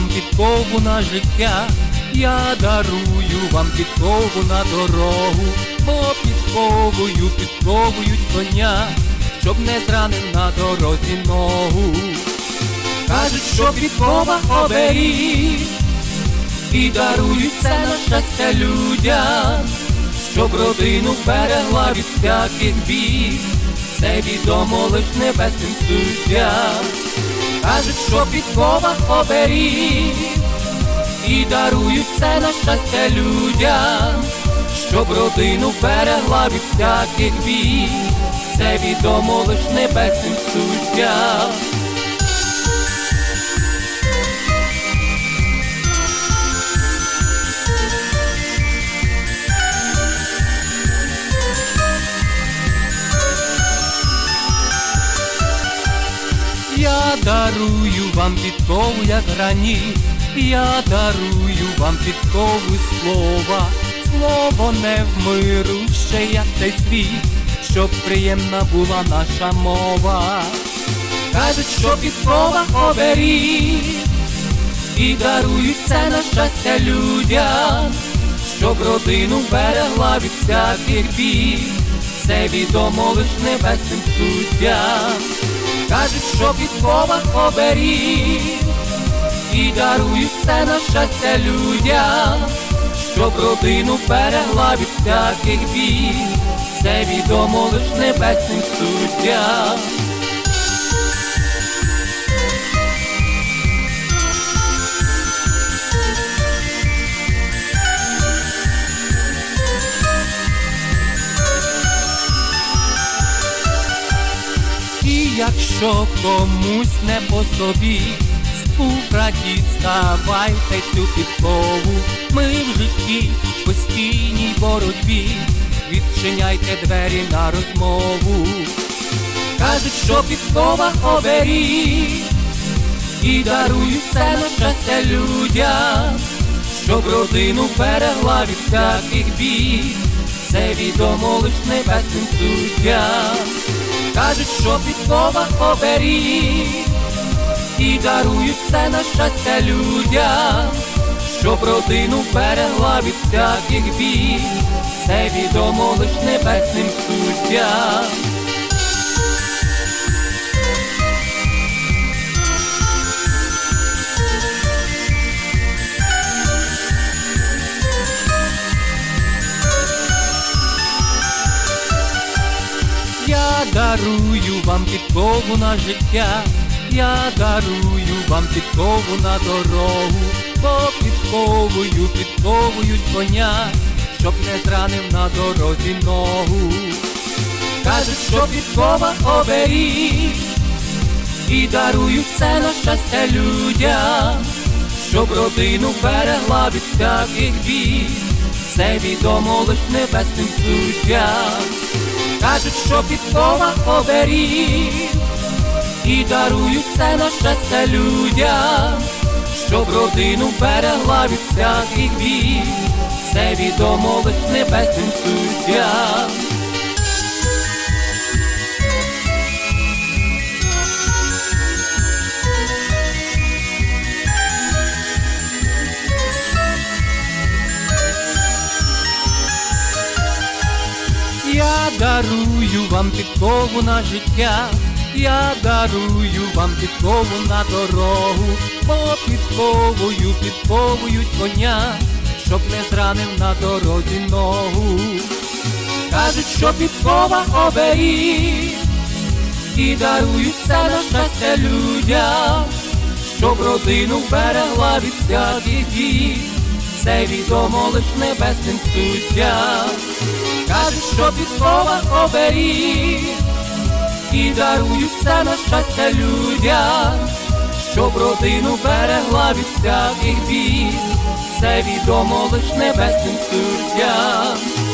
вам підкову на життя, я дарую вам підкову на дорогу, бо підковою підковують коня, щоб не зранив на дорозі ногу. Кажуть, що підкова оберіг, і дарують це на щастя людям, щоб родину берегла від всяких бід, це відомо лиш небесним суддям. Кажуть, що підкова оберіг, і дарують це на щастя людям, щоб родину берегла від всяких бій, це відомо лиш небесним суддям. Дарую вам підкову, як граніт, я дарую вам підкову слова, слово не вмируще, як цей світ, щоб приємна була наша мова. Кажуть, що підкова оберіг, і дарують це на щастя людям, щоб родину берегла від всяких бід, це відомо лиш небесним суддям. Кажуть, що підкова оберіг, і дарують все на щастя людям, щоб родину берегла від всяких бій, це відомо лиш небесним суддям. Якщо комусь не по собі, співбраті, ставайте цю підкову. Ми в житті в постійній боротьбі, відчиняйте двері на розмову. Кажуть, що підкова оберіг, і дарують це на щастя людям, щоб родину берегла від всяких бід, це відомо лиш небесним суддям. Кажуть, що підкова оберіг, і дарують все на щастя людям, щоб родину берегла від всяких бід, це відомо лиш небесним суддям. Я дарую вам підкову на життя, я дарую вам підкову на дорогу, бо підковою підковують коня, щоб не зранив на дорозі ногу. Кажуть, що підкова оберіг, і дарують це на щастя людям, щоб родину берегла від всяких бід, це відомо лиш небесним суддям. Кажуть, що підкова оберіг, і дарують це на щастя людям, щоб родину берегла від всяких бід, це відомо лиш небесним суддям. Я дарую вам підкову на життя, я дарую вам підкову на дорогу, бо підковою підковують коня, щоб не зранив на дорозі ногу. Кажуть, що підкова оберіг, і дарують на щастя людям, щоб родину берегла від всяких бід, це відомо лиш небесним суддям. Кажуть, що слова оберіг, і дарують на щастя людям, щоб родину берегла від всяких бід, це відомо лиш небесним суддям.